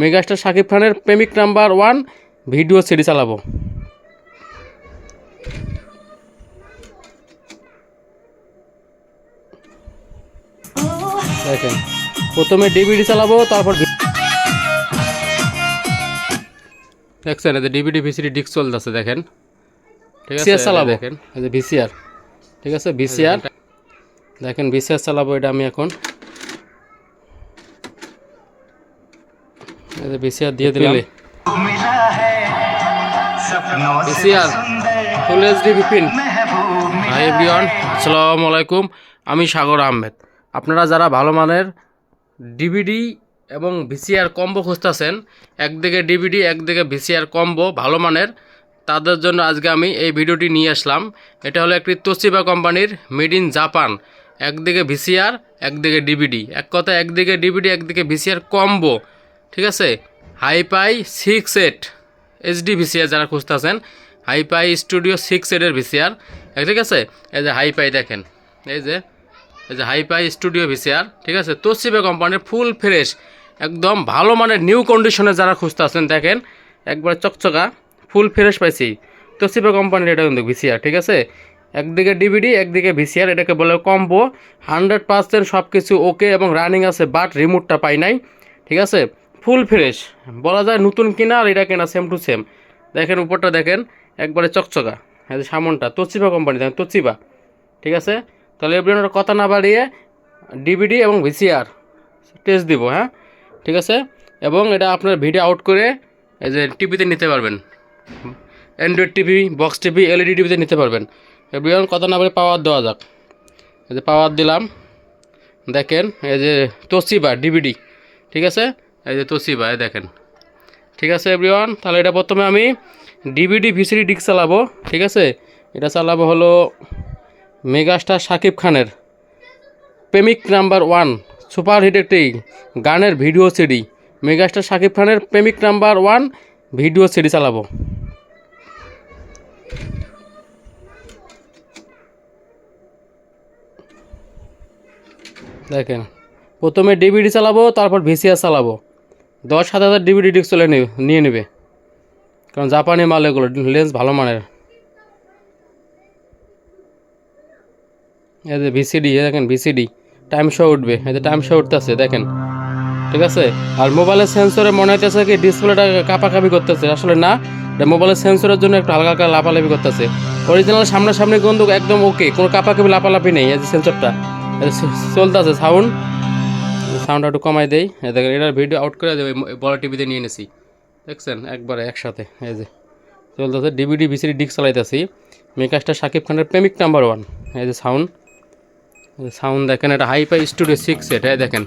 Megastar Shakib খানের প্রেমিক number one video CD চালাবো। দেখেন প্রথমে ডিভিডি চালাবো তারপর দেখছেন এতে ডিভিডি ভিসিডি ডিস্ক চলতেছে দেখেন। ঠিক আছে চালাবো। দেখেন এই যে ভিসিআর ঠিক আছে ভিসিআর দেখেন ভিসিআর চালাবো এটা আমি এখন। যে ভিসিআর দিয়ে দিলাম। VCR full HD Bipin hi everyone আসসালামু আলাইকুম। আমি সাগর আহমেদ। আপনারা যারা ভালো মানের ডিভিডি এবং ভিসিআর কম্বো খুঁজতেছেন, একদিকে ডিভিডি একদিকে ভিসিআর কম্বো ভালো মানের, তাদের জন্য আজকে আমি এই ভিডিওটি নিয়ে আসলাম। এটা হলো একটি তোসিবা কোম্পানির মেড ইন জাপান একদিকে ভিসিআর একদিকে ডিভিডি এক কথা একদিকে ডিভিডি একদিকে ভিসিআর কম্বো ঠিক আছে? হাইপাই সিক্স এইট এইচডি ভিসিআর যারা খুঁজতেছেন হাইপাই স্টুডিও সিক্স এডের ভিসিআর ঠিক আছে? এই যে হাইপাই দেখেন, এই যে এই যে হাইপাই স্টুডিও ভিসিআর ঠিক আছে? তোসিবে কোম্পানির ফুল ফ্রেশ একদম ভালো মানের নিউ কন্ডিশনে যারা খুঁজতেছেন, দেখেন, একবার চকচকা ফুল ফ্রেশ পাইছি। তোসিবে কোম্পানির এটা কিন্তু ভিসিআর ঠিক আছে? একদিকে ডিভিডি একদিকে ভিসিআর এটাকে বলে কম্বো হান্ড্রেড পার্সেন্ট সব কিছু ওকে এবং রানিং আছে বাট রিমোটটা পাই নাই, ঠিক আছে? Full fresh. বলা যায় নতুন কিনা আর এটা কেনা সেম টু সেম দেখেন উপরটা দেখেন, একবারে চকচকা। এই যে সামনটা তোচিবা কোম্পানি দেখেন তোচিবা ঠিক আছে? তাহলে এবার কথা না বাড়িয়ে ডিভিডি এবং ভিসিআর টেস্ট দিব হ্যাঁ? ঠিক আছে? এবং এটা আপনার ভিডিও আউট করে এই যে টিভিতে নিতে পারবেন। Android TV box TV LED টিভিতে নিতে পারবেন। এবার কথা না বলে পাওয়ার দেওয়া যাক। এই যে পাওয়ার দিলাম। দেখেন, এই যে তোসিবা ডিভিডি ঠিক আছে? এই যে তোসিবা এই দেখেন। ঠিক আছে এভরিওয়ান তাহলে এটা প্রথমে আমি ডিভিডি ভিসিডি ডিস্ক চালাবো, ঠিক আছে? এটা চালাবো হলো মেগাস্টার শাকিব খানের প্রেমিক নাম্বার ওয়ান সুপার হিট একটি গানের ভিডিও সিডি মেগাস্টার শাকিব খানের প্রেমিক নাম্বার ওয়ান ভিডিও সিডি চালাবো। দেখেন, প্রথমে ডিভিডি চালাবো, তারপর ভিসিআর চালাবো। দশ সাত হাজার ডিভিডি ডিস্ক চলে নিয়ে নেবে। কারণ জাপানি মাল এগুলো লেন্স ভালো মানের। এই যে ভিসিডি দেখেন ভিসিডি টাইম শো উঠবে। এই যে টাইম শো উঠতেছে, দেখেন। ঠিক আছে? আর মোবাইলের সেন্সরে মনে হইতেছে কি ডিসপ্লেটা কাপাকাপি করতেছে। আসলে না, এটা মোবাইলের সেন্সরের জন্য একটু হালকা হালকা লাপালাপি করতেছে। অরিজিনাল সামনাসামনি গন্ধ একদম ওকে কোনো কাপাকাপি লাপালাপি নেই এই যে সেন্সরটা চলতেছে সাউন্ড সাউন্ডটা একটু কমাই দেই। দেখেন, এটার ভিডিও আউট করে দেবে বড় টিভিতে নিয়ে এনেছি। দেখছেন? একবারে একসাথে, এই যে। চলতেছে ডিভিডি ভিসিডি ডিস্ক চালাইতেছি। মেকাসটা শাকিব খানের প্রেমিক নাম্বার ওয়ান এই যে সাউন্ড সাউন্ড দেখেন, এটা হাইপাই স্টুডিও সিক্স এটা দেখেন।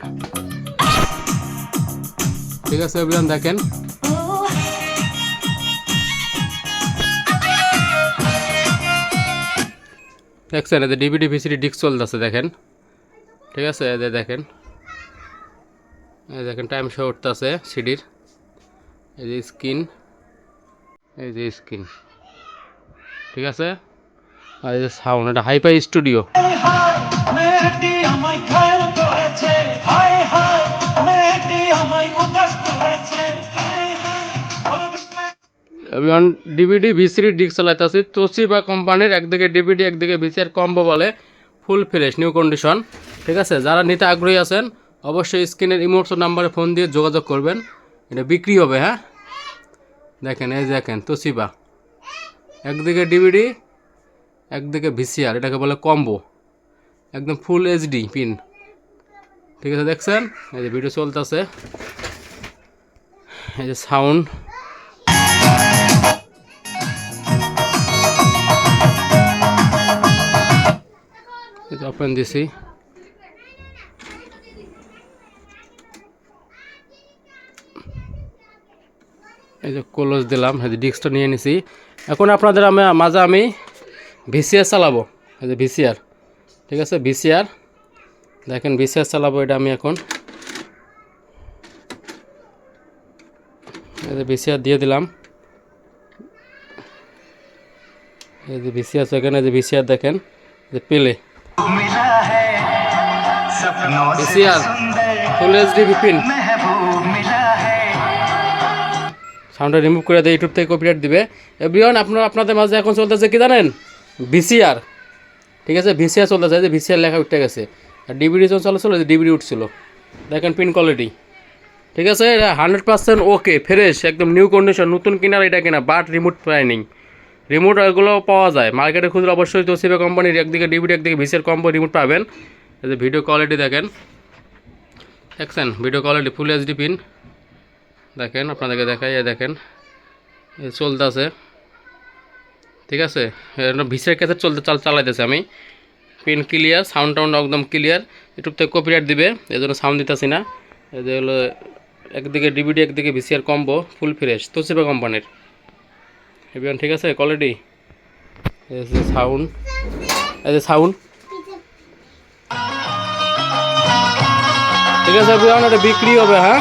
ঠিক আছে অভিযান দেখেন। দেখছেন এতে ডিভিডি ভিসিডি ডিস্ক চলতেছে, দেখেন। ঠিক আছে এদের দেখেন। এই দেখেন টাইম শো উঠতেছে সিডির। এই যে স্ক্রিন এই যে স্ক্রিন ঠিক আছে? আর এই যে সাউন্ড এটা hi fi studio DVD VCD disc চালাইতেছি। Toshiba কোম্পানির একদিকে ডিভিডি একদিকে ভিসিআর কম্বো বলে ফুল ফ্রেশ নিউ কন্ডিশন ঠিক আছে? যারা নিতে আগ্রহী আছেন অবশ্যই স্ক্রিনের ইমোটস নাম্বারে ফোন দিয়ে যোগাযোগ করবেন। এটা বিক্রি হবে হ্যাঁ? দেখেন, এই দেখেন, তোসিবা। একদিকে ডিভিডি, একদিকে ভিসিআর, এটাকে বলে কম্বো। একদম ফুল এইচডি পিন। ঠিক আছে, দেখছেন? এই যে ভিডিও চলতেছে। এই যে সাউন্ড। ওপেন দিছি। এই যে ক্লোজ দিলাম এই যে ডিস্কটা নিয়ে নিছি। এখন আপনাদের আমি মাঝে আমি ভিসিআর চালাবো এই যে ভিসিআর ঠিক আছে ভিসিআর দেখেন ভিসিআর চালাবো এটা আমি এখন। এই যে ভিসিআর দিয়ে দিলাম। এই যে ভিসিআর এখানে যে ভিসিআর দেখেন যে পেলে ভিসিআর ফুল এইচডি ভিপিন সাউন্ডটা রিমুভ করে দিয়ে ইউটিউব থেকে কপিরাইট দিবে। এভরিওয়ান আপনারা আপনাদের মাঝে এখন চলতেছে কি জানেন? ভিসিআর ঠিক আছে? ভিসিআর চলতেছে যে ভিসিআর লেখা উঠে গেছে। আর ডিবিডি যখন চলেছিল ডিবিডি উঠছিল। দেখেন পিন কোয়ালিটি ঠিক আছে? এটা হান্ড্রেড পার্সেন্ট ওকে ফ্রেশ একদম নিউ কন্ডিশন নতুন কিনার এটা কিনা বাট রিমোট প্রাইনিং রিমোট এগুলো পাওয়া যায়। মার্কেটে খুঁজলে অবশ্যই তো তোসিবা কোম্পানির একদিকে ডিবিডি একদিকে ভিসিআর কম্পো রিমোট পাবেন। ভিডিও কোয়ালিটি দেখেন। দেখছেন? ভিডিও কোয়ালিটি ফুল এইচডি পিন দেখেন, আপনাদেরকে দেখাই, এই দেখেন, এই চলতেছে। ঠিক আছে? ভিসের কাছে চলতে চাল চালাইতেছে আমি। পিন ক্লিয়ার সাউন্ড টাউন্ড একদম ক্লিয়ার ইউটিউব থেকে কপিরাইট দিবে, এই জন্য সাউন্ড দিতেছি না। যে হলো, একদিকে ডিভিডি একদিকে VCR combo full fresh Toshiba কোম্পানির। এবার ঠিক আছে কোয়ালিটি সাউন্ড এই সাউন্ড ঠিক আছে এটা বিক্রি হবে হ্যাঁ?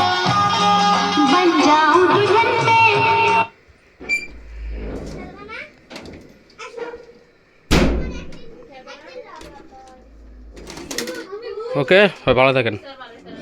ওকে ভালো থাকেন